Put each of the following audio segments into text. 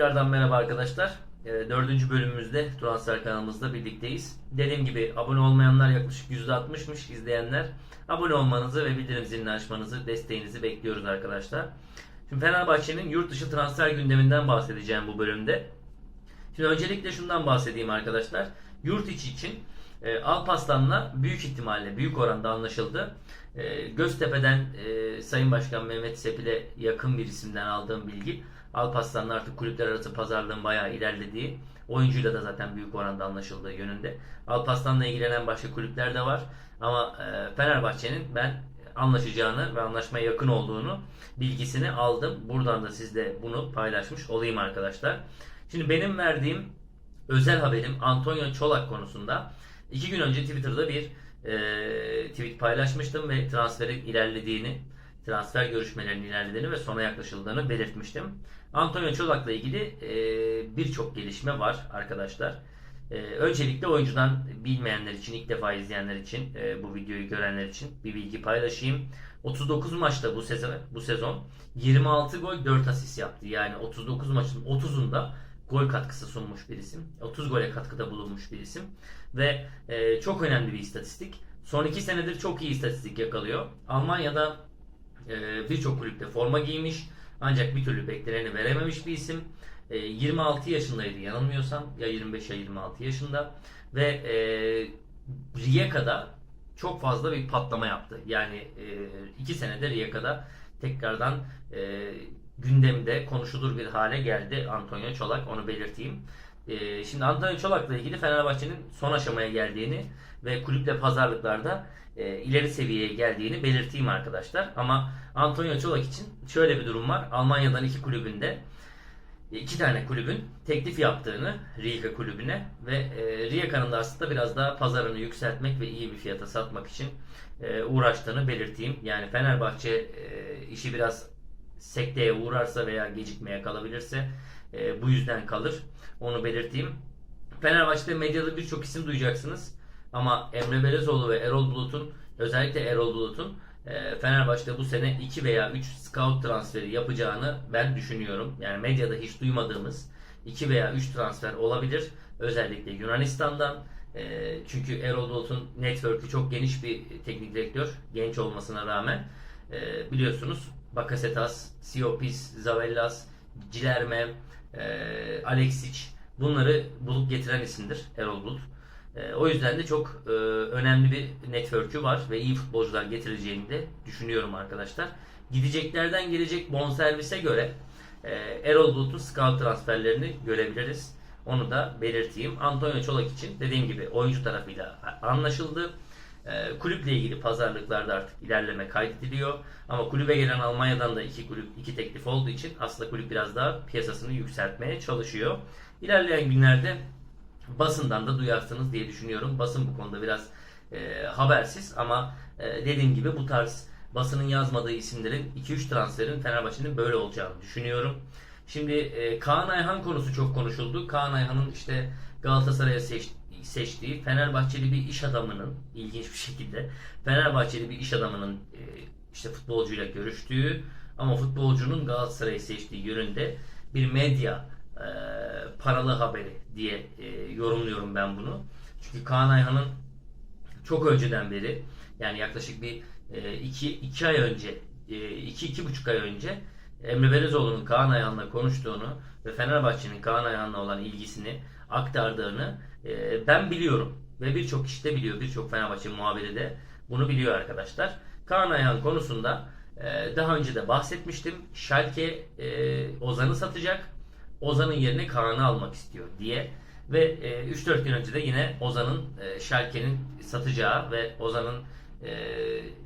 Tekrardan merhaba arkadaşlar. Ee, Dördüncü bölümümüzde transfer kanalımızda birlikteyiz. Dediğim gibi abone olmayanlar yaklaşık %60'mış izleyenler. Abone olmanızı ve bildirim zilini açmanızı, desteğinizi bekliyoruz arkadaşlar. Şimdi Fenerbahçe'nin yurt dışı transfer gündeminden bahsedeceğim bu bölümde. Şimdi öncelikle şundan bahsedeyim arkadaşlar. Yurt içi için e, Alpaslan'la büyük ihtimalle büyük oranda anlaşıldı. E, Göztepe'den e, Sayın Başkan Mehmet Sepil'e yakın bir isimden aldığım bilgi Alpaslan'la artık kulüpler arası pazarlığın bayağı ilerlediği oyuncuyla da zaten büyük oranda anlaşıldığı yönünde. Alpaslan'la ilgilenen başka kulüpler de var ama e, Fenerbahçe'nin ben anlaşacağını ve anlaşmaya yakın olduğunu bilgisini aldım. Buradan da sizle bunu paylaşmış olayım arkadaşlar. Şimdi benim verdiğim özel haberim Antonio Çolak konusunda. iki gün önce Twitter'da bir e, tweet paylaşmıştım ve transferin ilerlediğini, transfer görüşmelerinin ilerlediğini ve sona yaklaşıldığını belirtmiştim. Antonio Çolak'la ilgili e, birçok gelişme var arkadaşlar. E, öncelikle oyuncudan bilmeyenler için, ilk defa izleyenler için, e, bu videoyu görenler için bir bilgi paylaşayım. 39 maçta bu sezon, bu sezon 26 gol 4 asist yaptı. Yani 39 maçın 30'unda gol katkısı sunmuş bir isim. 30 gole katkıda bulunmuş bir isim. Ve e, çok önemli bir istatistik. Son 2 senedir çok iyi istatistik yakalıyor. Almanya'da e, birçok kulüpte forma giymiş. Ancak bir türlü bekleneni verememiş bir isim. E, 26 yaşındaydı yanılmıyorsam. Ya 25 ya 26 yaşında. Ve e, Rijeka'da çok fazla bir patlama yaptı. Yani 2 senedir Rijeka'da tekrardan e, gündemde konuşulur bir hale geldi Antonio Çolak onu belirteyim. E, şimdi Antonio Çolak'la ilgili Fenerbahçe'nin son aşamaya geldiğini ve kulüple pazarlıklarda e, ileri seviyeye geldiğini belirteyim arkadaşlar. Ama Antonio Çolak için şöyle bir durum var. Almanya'dan iki kulübünde iki tane kulübün teklif yaptığını Rijeka kulübüne ve e, Rijeka'nın da aslında biraz daha pazarını yükseltmek ve iyi bir fiyata satmak için e, uğraştığını belirteyim. Yani Fenerbahçe e, işi biraz sekteye uğrarsa veya gecikmeye kalabilirse e, bu yüzden kalır. Onu belirteyim. Fenerbahçe'de medyada birçok isim duyacaksınız. Ama Emre Belezoğlu ve Erol Bulut'un özellikle Erol Bulut'un e, Fenerbahçe'de bu sene 2 veya 3 scout transferi yapacağını ben düşünüyorum. Yani medyada hiç duymadığımız 2 veya 3 transfer olabilir. Özellikle Yunanistan'dan. E, çünkü Erol Bulut'un network'ü çok geniş bir teknik direktör. Genç olmasına rağmen. E, biliyorsunuz Bakasetas, Siopis, Zavellas, Cilerme, e, Alexic bunları bulup getiren isimdir Erol Bulut. E, o yüzden de çok e, önemli bir network'ü var ve iyi futbolcular getireceğini de düşünüyorum arkadaşlar. Gideceklerden gelecek bonservise göre e, Erol Bulut'un scout transferlerini görebiliriz. Onu da belirteyim. Antonio Çolak için dediğim gibi oyuncu tarafıyla anlaşıldı. E, kulüple ilgili pazarlıklarda artık ilerleme kaydediliyor. Ama kulübe gelen Almanya'dan da iki kulüp iki teklif olduğu için aslında kulüp biraz daha piyasasını yükseltmeye çalışıyor. İlerleyen günlerde basından da duyarsınız diye düşünüyorum. Basın bu konuda biraz e, habersiz ama e, dediğim gibi bu tarz basının yazmadığı isimlerin 2-3 transferin Fenerbahçe'nin böyle olacağını düşünüyorum. Şimdi e, Kaan Ayhan konusu çok konuşuldu. Kaan Ayhan'ın işte Galatasaray'a seç, seçtiği Fenerbahçeli bir iş adamının ilginç bir şekilde Fenerbahçeli bir iş adamının e, işte futbolcuyla görüştüğü ama futbolcunun Galatasaray'ı seçtiği yönünde bir medya e, paralı haberi diye e, yorumluyorum ben bunu. Çünkü Kaan Ayhan'ın çok önceden beri yani yaklaşık bir e, iki, iki ay önce iki, iki buçuk ay önce Emre Belezoğlu'nun Kaan Ayhan'la konuştuğunu ve Fenerbahçe'nin Kaan Ayhan'la olan ilgisini aktardığını e, ben biliyorum. Ve birçok kişi de biliyor. Birçok Fenerbahçe muhabiri de bunu biliyor arkadaşlar. Kaan Ayhan konusunda e, daha önce de bahsetmiştim. Schalke e, Ozan'ı satacak. Ozan'ın yerine Kaan'ı almak istiyor diye. Ve e, 3-4 gün önce de yine Ozan'ın e, Schalke'nin satacağı ve Ozan'ın e,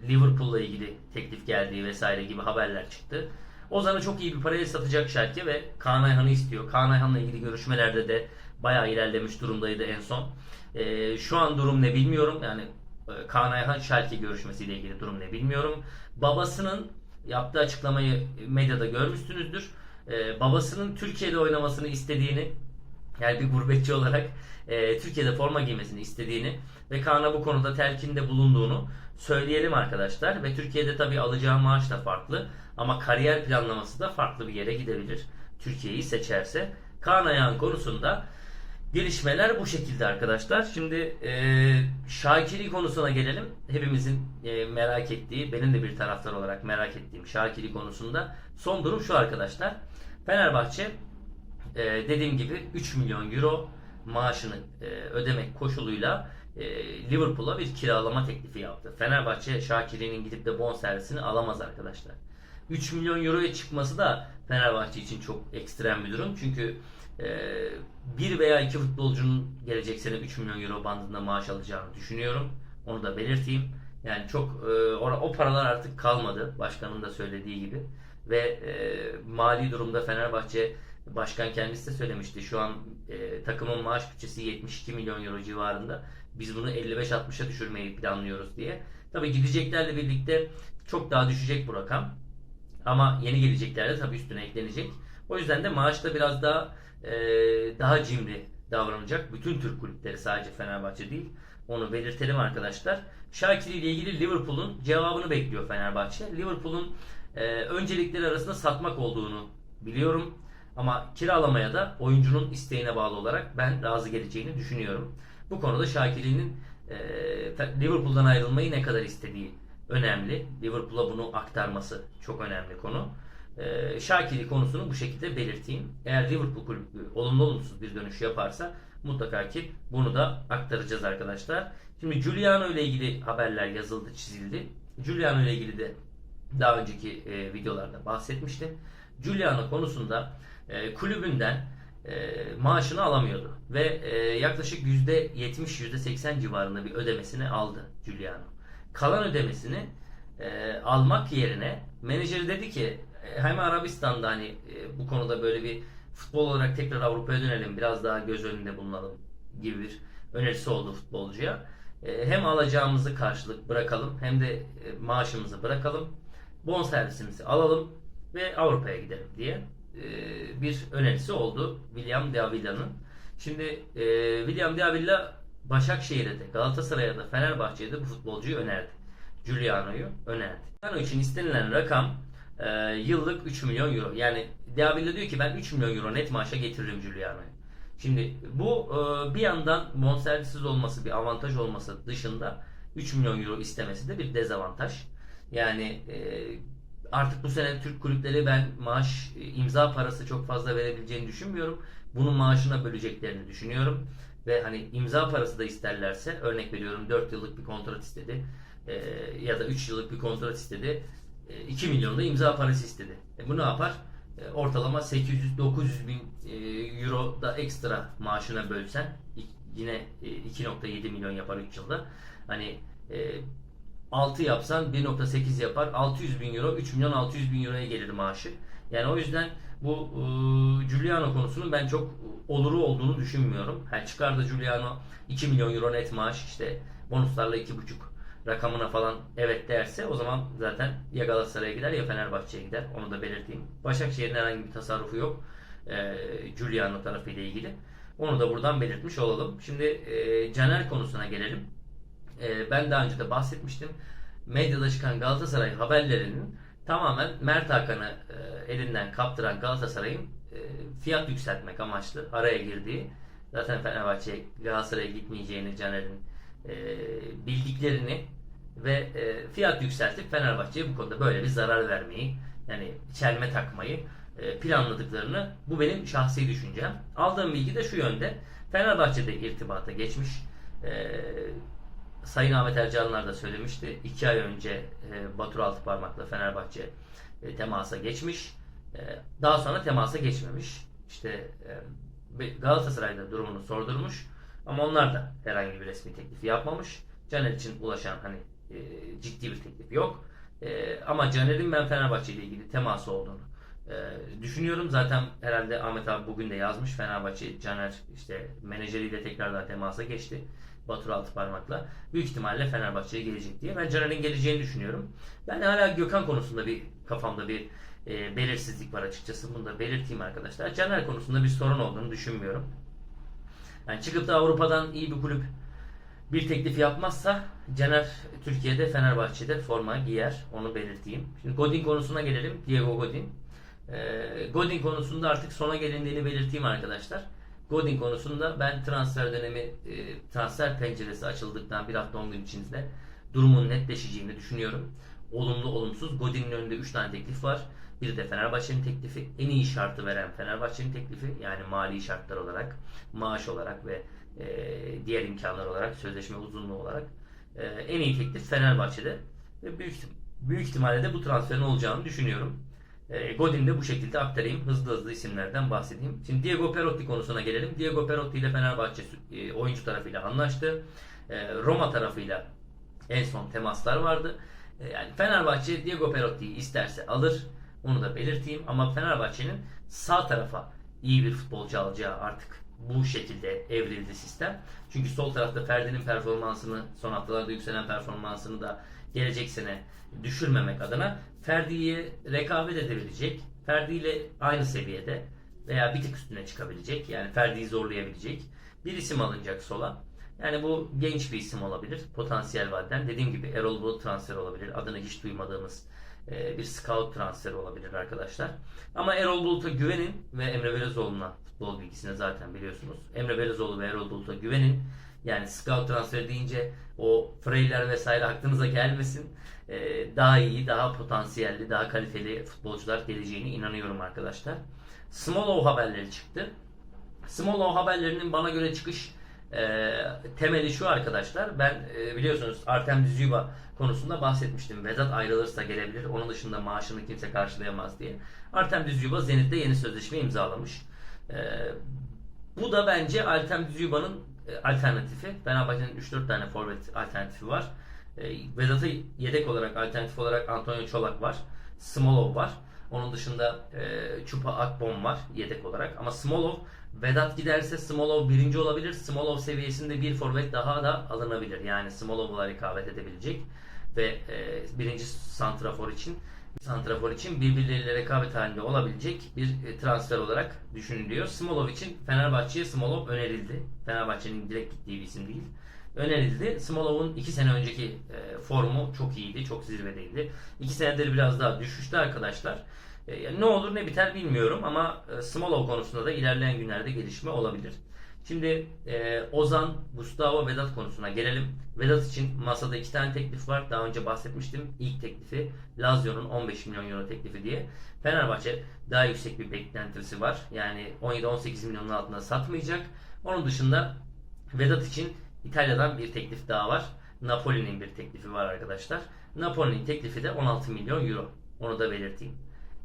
Liverpool'la ilgili teklif geldiği vesaire gibi haberler çıktı. Ozan'ı çok iyi bir paraya satacak Schalke ve Kaan Ayhan'ı istiyor. Kaan Ayhan'la ilgili görüşmelerde de bayağı ilerlemiş durumdaydı en son. E, şu an durum ne bilmiyorum. Yani e, Kaan Ayhan Schalke görüşmesiyle ilgili durum ne bilmiyorum. Babasının yaptığı açıklamayı medyada görmüşsünüzdür. E, babasının Türkiye'de oynamasını istediğini yani bir gurbetçi olarak e, Türkiye'de forma giymesini istediğini ve Kaan'a bu konuda telkinde bulunduğunu söyleyelim arkadaşlar. Ve Türkiye'de tabii alacağı maaş da farklı ama kariyer planlaması da farklı bir yere gidebilir. Türkiye'yi seçerse. Kaan Ayhan konusunda gelişmeler bu şekilde arkadaşlar. Şimdi e, Şakiri konusuna gelelim. Hepimizin e, merak ettiği, benim de bir taraftar olarak merak ettiğim Şakiri konusunda son durum şu arkadaşlar. Fenerbahçe e, dediğim gibi 3 milyon euro maaşını e, ödemek koşuluyla Liverpool'a bir kiralama teklifi yaptı. Fenerbahçe Şakir'in gidip de bonservisini alamaz arkadaşlar. 3 milyon euroya çıkması da Fenerbahçe için çok ekstrem bir durum. Çünkü e, bir veya iki futbolcunun gelecek sene 3 milyon euro bandında maaş alacağını düşünüyorum. Onu da belirteyim. Yani çok e, o paralar artık kalmadı. Başkanın da söylediği gibi. Ve e, mali durumda Fenerbahçe başkan kendisi de söylemişti. Şu an takımın maaş bütçesi 72 milyon euro civarında. Biz bunu 55-60'a düşürmeyi planlıyoruz diye. Tabii gideceklerle birlikte çok daha düşecek bu rakam. Ama yeni gelecekler de tabii üstüne eklenecek. O yüzden de maaşta biraz daha e, daha cimri davranacak. Bütün Türk kulüpleri sadece Fenerbahçe değil. Onu belirtelim arkadaşlar. Şakiri ile ilgili Liverpool'un cevabını bekliyor Fenerbahçe. Liverpool'un e, öncelikleri arasında satmak olduğunu biliyorum. Ama kiralamaya da oyuncunun isteğine bağlı olarak ben razı geleceğini düşünüyorum. Bu konuda Şakir'in e, Liverpool'dan ayrılmayı ne kadar istediği önemli. Liverpool'a bunu aktarması çok önemli konu. E, Şakiri konusunu bu şekilde belirteyim. Eğer Liverpool kulübü olumlu olumsuz bir dönüş yaparsa mutlaka ki bunu da aktaracağız arkadaşlar. Şimdi Giuliano ile ilgili haberler yazıldı, çizildi. Giuliano ile ilgili de daha önceki e, videolarda bahsetmiştim. Giuliano konusunda e, kulübünden e, maaşını alamıyordu ve e, yaklaşık %70-%80 civarında bir ödemesini aldı Giuliano. Kalan ödemesini e, almak yerine menajeri dedi ki e, hem Arabistan'da hani e, bu konuda böyle bir futbol olarak tekrar Avrupa'ya dönelim biraz daha göz önünde bulunalım gibi bir önerisi oldu futbolcuya. E, hem alacağımızı karşılık bırakalım hem de e, maaşımızı bırakalım. Bon servisimizi alalım ve Avrupa'ya gidelim diye e, bir önerisi oldu William De. Şimdi e, William De Avilla Başakşehir'e de Galatasaray'a da Fenerbahçe'ye de bu futbolcuyu önerdi. Giuliano'yu önerdi. Giuliano için istenilen rakam e, yıllık 3 milyon euro. Yani De diyor ki ben 3 milyon euro net maaşa getiririm Giuliano'yu. Şimdi bu bir yandan bonservisiz olması bir avantaj olması dışında 3 milyon euro istemesi de bir dezavantaj. Yani e, artık bu sene Türk kulüpleri ben maaş e, imza parası çok fazla verebileceğini düşünmüyorum. Bunun maaşına böleceklerini düşünüyorum. Ve hani imza parası da isterlerse örnek veriyorum 4 yıllık bir kontrat istedi e, ya da 3 yıllık bir kontrat istedi. E, 2 milyon da imza parası istedi. E, bu ne yapar? E, ortalama 800-900 bin e, euro da ekstra maaşına bölsen yine e, 2.7 milyon yapar 3 yılda. Hani e, 6 yapsan 1.8 yapar. 600 bin euro 3 milyon 600 bin euroya gelir maaşı. Yani o yüzden bu e, Giuliano konusunun ben çok oluru olduğunu düşünmüyorum. Ha, çıkar da Giuliano 2 milyon euro net maaş işte bonuslarla 2.5 rakamına falan evet derse o zaman zaten ya Galatasaray'a gider ya Fenerbahçe'ye gider. Onu da belirteyim. Başakşehir'in herhangi bir tasarrufu yok. E, Giuliano tarafıyla ilgili. Onu da buradan belirtmiş olalım. Şimdi e, Caner konusuna gelelim. E, ben daha önce de bahsetmiştim. Medyada çıkan Galatasaray haberlerinin tamamen Mert Hakan'ı e, elinden kaptıran Galatasaray'ın e, fiyat yükseltmek amaçlı araya girdiği zaten Fenerbahçe Galatasaray'a gitmeyeceğini Caner'in e, bildiklerini ve e, fiyat yükseltip Fenerbahçe'ye bu konuda böyle bir zarar vermeyi yani çelme takmayı e, planladıklarını bu benim şahsi düşüncem. Aldığım bilgi de şu yönde. Fenerbahçe'de irtibata geçmiş. E, Sayın Ahmet Ercanlar da söylemişti. İki ay önce e, Batur Altıparmak'la Fenerbahçe e, temasa geçmiş. E, daha sonra temasa geçmemiş. İşte e, Galatasaray'da durumunu sordurmuş. Ama onlar da herhangi bir resmi teklifi yapmamış. Caner için ulaşan hani e, ciddi bir teklif yok. E, ama Caner'in ben Fenerbahçe ile ilgili teması olduğunu e, düşünüyorum. Zaten herhalde Ahmet abi bugün de yazmış. Fenerbahçe Caner işte menajeriyle tekrardan temasa geçti. Batur Altıparmak'la. Büyük ihtimalle Fenerbahçe'ye gelecek diye. Ben Caner'in geleceğini düşünüyorum. Ben hala Gökhan konusunda bir kafamda bir e, belirsizlik var açıkçası. Bunu da belirteyim arkadaşlar. Caner konusunda bir sorun olduğunu düşünmüyorum. Yani çıkıp da Avrupa'dan iyi bir kulüp bir teklif yapmazsa Caner Türkiye'de Fenerbahçe'de forma giyer. Onu belirteyim. Şimdi Godin konusuna gelelim. Diego Godin. Ee, Godin konusunda artık sona gelindiğini belirteyim arkadaşlar. Godin konusunda ben transfer dönemi, e, transfer penceresi açıldıktan bir hafta 10 gün içinde durumun netleşeceğini düşünüyorum. Olumlu olumsuz. Godin'in önünde 3 tane teklif var. Biri de Fenerbahçe'nin teklifi. En iyi şartı veren Fenerbahçe'nin teklifi. Yani mali şartlar olarak, maaş olarak ve e, diğer imkanlar olarak, sözleşme uzunluğu olarak e, en iyi teklif Fenerbahçe'de. Ve büyük, büyük ihtimalle de bu transferin olacağını düşünüyorum. E, Godin'i de bu şekilde aktarayım. Hızlı hızlı isimlerden bahsedeyim. Şimdi Diego Perotti konusuna gelelim. Diego Perotti ile Fenerbahçe e, oyuncu tarafıyla anlaştı. E, Roma tarafıyla en son temaslar vardı. E, yani Fenerbahçe Diego Perotti'yi isterse alır. Onu da belirteyim. Ama Fenerbahçe'nin sağ tarafa iyi bir futbolcu alacağı artık bu şekilde evrildi sistem. Çünkü sol tarafta Ferdi'nin performansını, son haftalarda yükselen performansını da gelecek sene düşürmemek adına Ferdi'ye rekabet edebilecek, Ferdi ile aynı seviyede veya bir tık üstüne çıkabilecek, yani Ferdi'yi zorlayabilecek bir isim alınacak sola. Yani bu genç bir isim olabilir. Potansiyel vadeden. Dediğim gibi Erol Bulut transferi olabilir. Adını hiç duymadığımız e, bir scout transferi olabilir arkadaşlar. Ama Erol Bulut'a güvenin ve Emre Belezoğlu'na futbol bilgisine zaten biliyorsunuz. Emre Belezoğlu ve Erol Bulut'a güvenin. Yani scout transferi deyince o Freyler vesaire aklınıza gelmesin. E, daha iyi, daha potansiyelli, daha kaliteli futbolcular geleceğine inanıyorum arkadaşlar. Smolov haberleri çıktı. Smolov haberlerinin bana göre çıkış e, temeli şu arkadaşlar. Ben e, biliyorsunuz Artem Dzyuba konusunda bahsetmiştim. Vedat ayrılırsa gelebilir. Onun dışında maaşını kimse karşılayamaz diye. Artem Dzyuba Zenit'te yeni sözleşme imzalamış. E, bu da bence Artem Dzyuba'nın e, alternatifi. Fenerbahçe'nin 3-4 tane forvet alternatifi var. E, Vedat'a yedek olarak alternatif olarak Antonio Çolak var. Smolov var. Onun dışında e, Çupa Akbom var yedek olarak. Ama Smolov Vedat giderse Smolov birinci olabilir. Smolov seviyesinde bir forvet daha da alınabilir. Yani Smolov'la rekabet edebilecek ve e, birinci santrafor için santrafor için birbirleriyle rekabet halinde olabilecek bir e, transfer olarak düşünülüyor. Smolov için Fenerbahçe'ye Smolov önerildi. Fenerbahçe'nin direkt gittiği bir isim değil. Önerildi. Smolov'un 2 sene önceki e, formu çok iyiydi, çok zirvedeydi. 2 senedir biraz daha düşüştü arkadaşlar. E, ne olur ne biter bilmiyorum ama Smolov konusunda da ilerleyen günlerde gelişme olabilir. Şimdi e, Ozan, Gustavo, Vedat konusuna gelelim. Vedat için masada iki tane teklif var. Daha önce bahsetmiştim. İlk teklifi Lazio'nun 15 milyon euro teklifi diye. Fenerbahçe daha yüksek bir beklentisi var. Yani 17-18 milyonun altında satmayacak. Onun dışında Vedat için İtalya'dan bir teklif daha var. Napoli'nin bir teklifi var arkadaşlar. Napoli'nin teklifi de 16 milyon euro. Onu da belirteyim.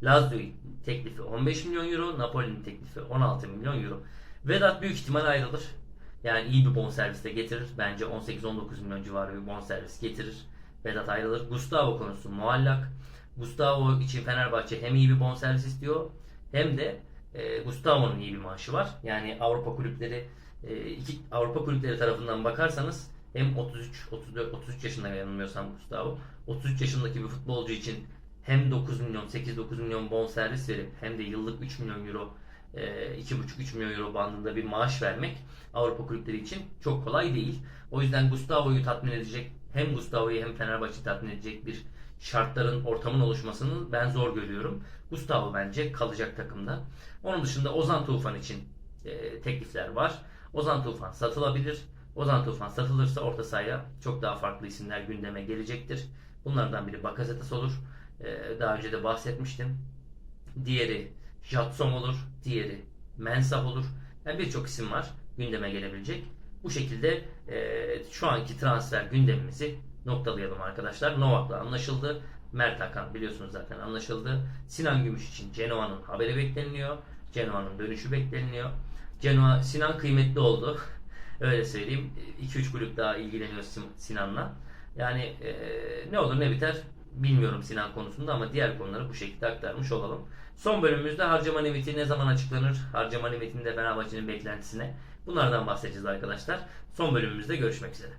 Lazio teklifi 15 milyon euro, Napoli'nin teklifi 16 milyon euro. Vedat büyük ihtimal ayrılır. Yani iyi bir bonservis de getirir. Bence 18-19 milyon civarı bir bonservis getirir. Vedat ayrılır. Gustavo konusu muallak. Gustavo için Fenerbahçe hem iyi bir bonservis istiyor hem de e, Gustavo'nun iyi bir maaşı var. Yani Avrupa kulüpleri e, iki Avrupa kulüpleri tarafından bakarsanız hem 33 34 33 yaşında yanılmıyorsam Gustavo 33 yaşındaki bir futbolcu için hem 9 milyon 8-9 milyon bon servis verip hem de yıllık 3 milyon euro 2,5-3 milyon euro bandında bir maaş vermek Avrupa kulüpleri için çok kolay değil. O yüzden Gustavo'yu tatmin edecek hem Gustavo'yu hem Fenerbahçe'yi tatmin edecek bir şartların, ortamın oluşmasını ben zor görüyorum. Gustavo bence kalacak takımda. Onun dışında Ozan Tufan için e, teklifler var. Ozan Tufan satılabilir. Ozan Tufan satılırsa orta sahaya çok daha farklı isimler gündeme gelecektir. Bunlardan biri Bakasetas olur. Ee, daha önce de bahsetmiştim. Diğeri Jatson olur. Diğeri Mensah olur. Yani birçok isim var gündeme gelebilecek. Bu şekilde e, şu anki transfer gündemimizi noktalayalım arkadaşlar. Novak'la anlaşıldı. Mert Hakan biliyorsunuz zaten anlaşıldı. Sinan Gümüş için Genoa'nın haberi bekleniyor. Genoa'nın dönüşü bekleniyor. Genoa Sinan kıymetli oldu. Öyle söyleyeyim. 2-3 kulüp daha ilgileniyor Sinan'la. Yani e, ne olur ne biter bilmiyorum Sinan konusunda ama diğer konuları bu şekilde aktarmış olalım. Son bölümümüzde harcama limiti ne zaman açıklanır? Harcama limitinde Fenerbahçe'nin beklentisine. Bunlardan bahsedeceğiz arkadaşlar. Son bölümümüzde görüşmek üzere.